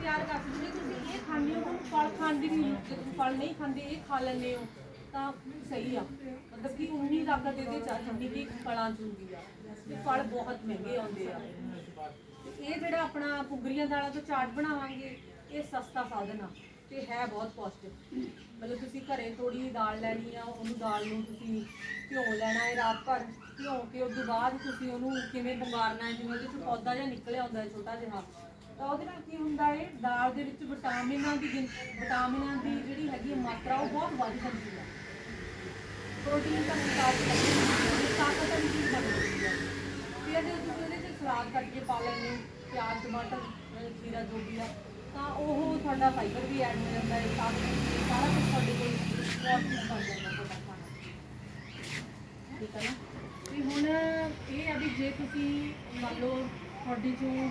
ਤਿਆਰ ਕਰ ਸਕਦੇ ਜੇ ਤੁਸੀਂ ਇਹ ਖਾਂਦੇ ਹੋ ਤੁਹਾਨੂੰ ਫਲ ਖਾਣ ਦੀ ਵੀ ਜੇ ਤੁਸੀਂ ਫਲ ਨਹੀਂ ਖਾਂਦੇ, ਇਹ ਖਾ ਲੈਂਦੇ ਹੋ, ਤਾਂ ਸਹੀ ਆ। ਮਤਲਬ ਕਿ ਉਨੀ ਤਾਕਤ ਇਹਦੇ ਚ ਆ ਕਿ ਫਲਾਂ ਚ ਹੁੰਦੀ ਆ। ਤੇ ਫਲ ਬਹੁਤ ਮਹਿੰਗੇ ਆਉਂਦੇ ਆ। ਇਹ ਜਿਹੜਾ ਆਪਣਾ ਪੁਗਰੀਆਂ ਦਾਲਾਂ ਤੋਂ ਚਾਟ ਬਣਾਵਾਂਗੇ, ਇਹ ਸਸਤਾ ਸਾਧਨ ਆ ਤੇ ਹੈ ਬਹੁਤ ਪੌਸ਼ਟਿਕ। ਮਤਲਬ ਤੁਸੀਂ ਘਰੇ ਥੋੜੀ ਦਾਲ ਲੈਣੀ ਆ, ਉਹਨੂੰ ਦਾਲ ਨੂੰ ਤੁਸੀਂ ਭਿਓ ਲੈਣਾ ਹੈ ਰਾਤ ਭਰ। ਭਿਓ ਕੇ ਉਸ ਤੋਂ ਬਾਅਦ ਤੁਸੀਂ ਉਹਨੂੰ ਕਿਵੇਂ ਬੰਗਾਰਨਾ ਹੈ ਜਿਵੇਂ ਉਹਦੇ ਚ ਪੌਦਾ ਜਿਹਾ ਨਿਕਲਿਆ ਹੁੰਦਾ ਹੈ ਛੋਟਾ ਜਿਹਾ ਤਾਂ ਉਹਦੇ ਨਾਲ ਕੀ ਹੁੰਦਾ ਹੈ? ਦਾਲ ਦੇ ਵਿੱਚ ਵਿਟਾਮਿਨਾਂ ਦੀ ਗਿਣ- ਵਿਟਾਮਿਨਾਂ ਦੀ ਜਿਹੜੀ ਹੈਗੀ ਹੈ ਮਾਤਰਾ ਉਹ ਬਹੁਤ ਵੱਧ ਜਾਂਦੀ ਹੈ। ਪ੍ਰੋਟੀਨ ਦਾ ਨਿਕਾਸ ਕਰਦੀ ਹੈ ਤਾਕਤ ਵਾਲੀ ਚੀਜ਼ ਬਣ ਜਾਂਦੀ ਹੈ। ਫਿਰ ਜਦੋਂ ਤੁਸੀਂ ਉਹਦੇ ਚ ਸਲਾਦ ਕੱਟ ਕੇ ਪਾ ਲੈਂਦੇ ਹੋ ਪਿਆਜ਼ ਟਮਾਟਰ ਅਹ ਖੀਰਾ ਜੋ ਵੀ ਆ। ਤਾਂ ਉਹ ਤੁਹਾਡਾ ਫਾਈਬਰ ਵੀ ਐਡ ਹੋ ਜਾਂਦਾ ਹੈ ਤਾਕਤ ਵੀ ਸਾਰਾ ਕੁਝ ਤੁਹਾਡੇ ਕੋਲ ਪੌਸ਼ਟਿਕ ਬਣ ਜਾਂਦਾ ਤੁਹਾਡਾ ਖਾਣਾ। ਠੀਕ ਹੈ ਨਾ? ਤੇ ਹੁਣ ਇਹ ਆ ਵੀ ਜੇ ਤੁਸੀਂ ਮੰਨ ਲਓ ਤੁਹਾਡੇ ਚੋਂ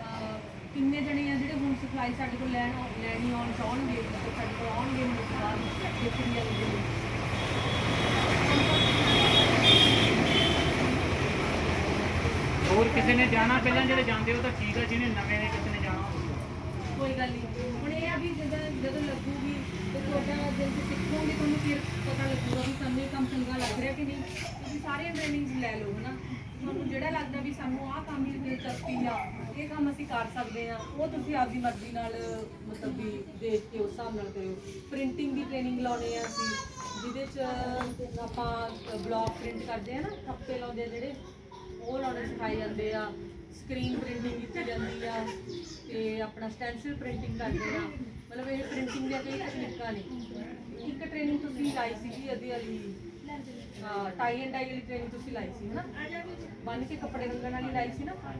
ਅਹ, ਕਿੰਨੇ ਜਣੇ ਆ ਜਿਹੜੇ ਹੁਣ ਸਪਲਾਈ ਸਾਡੇ ਕੋਲ ਲੈਣ ਲੈਣੀ ਆਉਣ ਚਾਹਣਗੇ ਤੇ ਸਾਡੇ ਕੋਲ ਆਉਣਗੇ ਉਸ ਤੋਂ ਬਾਅਦ ਦੇਖਣ ਲਈ ਆਉਣਗੇ ਹੋਰ ਕਿਸੇ ਨੇ ਜਾਣਾ? ਪਹਿਲਾਂ ਜਿਹੜੇ ਜਾਂਦੇ ਉਹ ਤਾਂ ਠੀਕ ਆ ਜਿਹਨੇ ਨਵੇਂ ਨੇ ਕਿਸੇ ਨੇ ਜਾਣਾ ਹੋਊਗਾ। ਕੋਈ ਗੱਲ ਨਹੀਂ ਹੁਣ ਇਹ ਆ ਵੀ ਜਦੋਂ ਜਦੋਂ ਲੱਗੂਗੀ ਤੇ ਤੁਹਾਡਾ ਜੇ ਤੁਸੀਂ ਸਿੱਖੋਗੇ ਤੁਹਾਨੂੰ ਸਾਨੂੰ ਇਹ ਕੰਮ ਚੰਗਾ ਲੱਗ ਰਿਹਾ ਕਿ ਨਹੀਂ, ਤੁਸੀਂ ਸਾਰੀਆਂ ਟ੍ਰੇਨਿੰਗਸ ਲੈ ਲਓ ਹਨਾ। ਤੁਹਾਨੂੰ ਜਿਹੜਾ ਲੱਗਦਾ ਵੀ ਸਾਨੂੰ ਆਹ ਕੰਮ 'ਚ ਦਿਲਚਸਪੀ ਆ, ਇਹ ਕੰਮ ਅਸੀਂ ਕਰ ਸਕਦੇ ਆ ਉਹ ਤੁਸੀਂ ਆਪਦੀ ਮਰਜ਼ੀ ਨਾਲ, ਮਤਲਬ ਵੀ ਦੇਖ ਕੇ ਉਸ ਹਿਸਾਬ ਨਾਲ ਕਰਿਓ। ਪ੍ਰਿੰਟਿੰਗ ਦੀ ਟ੍ਰੇਨਿੰਗ ਲਾਉਣੇ ਆ ਅਸੀਂ, ਜਿਹਦੇ 'ਚ ਆਪਾਂ ਬਲੌਕ ਪ੍ਰਿੰਟ ਕਰਦੇ ਆ ਨਾ ਥੱਪੇ ਲਾਉਂਦੇ ਆ ਜਿਹੜੇ, ਉਹ ਲਾਉਣੇ ਸਿਖਾਏ ਜਾਂਦੇ ਆ। ਸਕਰੀਨ ਪ੍ਰਿੰਟਿੰਗ ਕੀਤੀ ਜਾਂਦੀ ਆ, ਤੇ ਆਪਣਾ ਸਟੈਂਸਿਲ ਪ੍ਰਿੰਟਿੰਗ ਕਰਦੇ ਆ। ਮਤਲਬ ਇਹ ਪ੍ਰਿੰਟਿੰਗ ਦੀਆਂ ਕਈ ਤਕਨੀਕਾਂ ਨੇ ਇੱਕ ਟ੍ਰੇਨਿੰਗ ਤੁਸੀਂ ਲਾਈ ਸੀਗੀ ਇਹਦੀ ਵਾਲੀ ਹਾਂ ਟਾਈ ਐਂਡ ਡਾਈ ਵਾਲੀ ਟ੍ਰੇਨਿੰਗ ਤੁਸੀਂ ਲਾਈ ਸੀ, ਹਨਾ? ਬੰਨ ਕੇ ਕੱਪੜੇ ਰੰਗਣ ਵਾਲੀ ਲਾਈ ਸੀ ਨਾ? ਹਾਂ,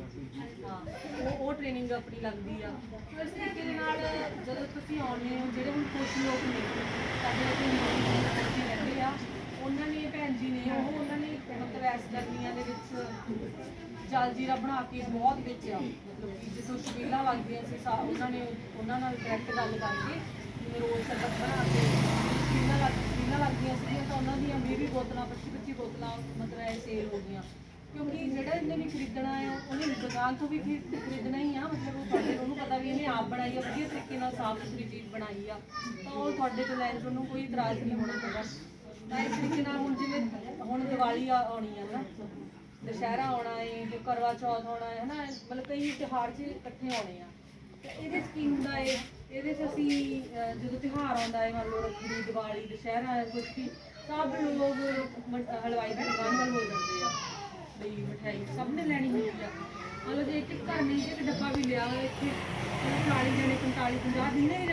ਉਹ ਉਹ ਟ੍ਰੇਨਿੰਗ ਆਪਣੀ ਲੱਗਦੀ ਆ। ਇਸ ਤਰੀਕੇ ਦੇ ਨਾਲ ਜਦੋਂ ਤੁਸੀਂ ਆਉਂਦੇ ਹੋ, ਜਿਹੜੇ ਹੁਣ ਕੁਝ ਲੋਕ ਨੇ, ਸਾਡੇ ਕੋਲ ਬੱਚੇ ਰਹਿੰਦੇ ਆ ਉਹਨਾਂ ਨੇ ਭੈਣ ਜੀ ਨੇ ਉਹ ਉਹਨਾਂ ਨੇ ਮਤਲਬ ਐਸ ਗਰਮੀਆਂ ਦੇ ਵਿੱਚ ਜਲ ਜੀਰਾ ਬਣਾ ਕੇ ਬਹੁਤ ਵੇਚਿਆ ਮਤਲਬ ਕਿ ਜਦੋਂ ਛਬੀਲਾਂ ਲੱਗਦੀਆਂ ਸੀ, ਸਾ- ਉਹਨਾਂ ਨੇ ਉਹਨਾਂ ਨਾਲ ਡਾਇਰੈਕਟ ਗੱਲ ਕਰਕੇ ਜਿਵੇਂ ਰੋਜ਼ ਸ਼ਰਬਤ ਬਣਾ ਕੇ ਛਬੀਲਾਂ ਲੱਗ ਛਬੀਲਾਂ ਲੱਗਦੀਆਂ ਸੀਗੀਆਂ ਤਾਂ ਉਹਨਾਂ ਦੀਆਂ 20 20 ਬੋਤਲਾਂ 25 25 ਬੋਤਲਾਂ ਮਤਲਬ ਐ ਸੇਲ ਹੋ ਗਈਆਂ। ਕਿਉਂਕਿ ਜਿਹੜਾ ਇਹਨੇ ਵੀ ਖਰੀਦਣਾ ਹੈ ਉਹਨੇ ਦੁਕਾਨ ਤੋਂ ਵੀ ਖਰੀਦ- ਖਰੀਦਣਾ ਹੀ ਆ। ਮਤਲਬ ਉਹ ਤੁਹਾਡੇ ਉਹਨੂੰ ਪਤਾ ਵੀ ਇਹਨੇ ਆਪ ਬਣਾਈ ਆ, ਵਧੀਆ ਤਰੀਕੇ ਨਾਲ ਸਾਫ਼ ਸੁਥਰੀ ਚੀਜ਼ ਬਣਾਈ ਆ। ਤਾਂ ਉਹ ਤੁਹਾਡੇ ਤੋਂ ਲੈਣ 'ਚ ਉਹਨੂੰ ਕੋਈ ਇਤਰਾਜ਼ ਨਹੀਂ ਹੋਣਾ ਚਾਹੀਦਾ ਤਾਂ ਇਸ ਤਰੀਕੇ ਨਾਲ ਹੁਣ ਜਿਵੇਂ ਹੁਣ ਦੀਵਾਲੀ ਆ- ਆਉਣੀ ਆ ਨਾ। ਦੁਸ਼ਹਿਰਾ ਆਉਣਾ ਹੈ ਤੇ ਕਰਵਾ ਚੌਥ ਆਉਣਾ ਹੈ ਹਨਾ ਮਤਲਬ ਕਈ ਤਿਉਹਾਰ 'ਚ ਇਕੱਠੇ ਆਉਣੇ ਆ। ਤੇ ਇਹਦੇ 'ਚ ਕੀ ਹੁੰਦਾ ਹੈ ਇਹਦੇ 'ਚ ਅਸੀਂ ਅਹ, ਜਦੋਂ ਤਿਉਹਾਰ ਆਉਂਦਾ ਹੈ ਮੰਨ ਲਓ ਰੱਖੜੀ ਦੀਵਾਲੀ ਦੁਸ਼ਹਿਰਾ ਕੁਝ ਵੀ ਸਭ ਲੋਕ ਮ- ਹਲਵਾਈ ਦੀ ਦੁਕਾਨ ਵੱਲ ਹੋ ਜਾਂਦੇ ਆ। ਬਈ ਮਠਿਆਈ ਸਭ ਨੇ ਲੈਣੀ ਹੁੰਦੀ ਆ। ਮਤਲਬ ਜੇ ਇੱਕ ਘਰ ਨਹੀਂ ਇੱਕ ਡੱਬਾ ਵੀ ਲਿਆ ਹੋਇਆ ਇੱਥੇ 40 ਜਣੇ 45 50 ਜਿੰਨੇ ਵੀ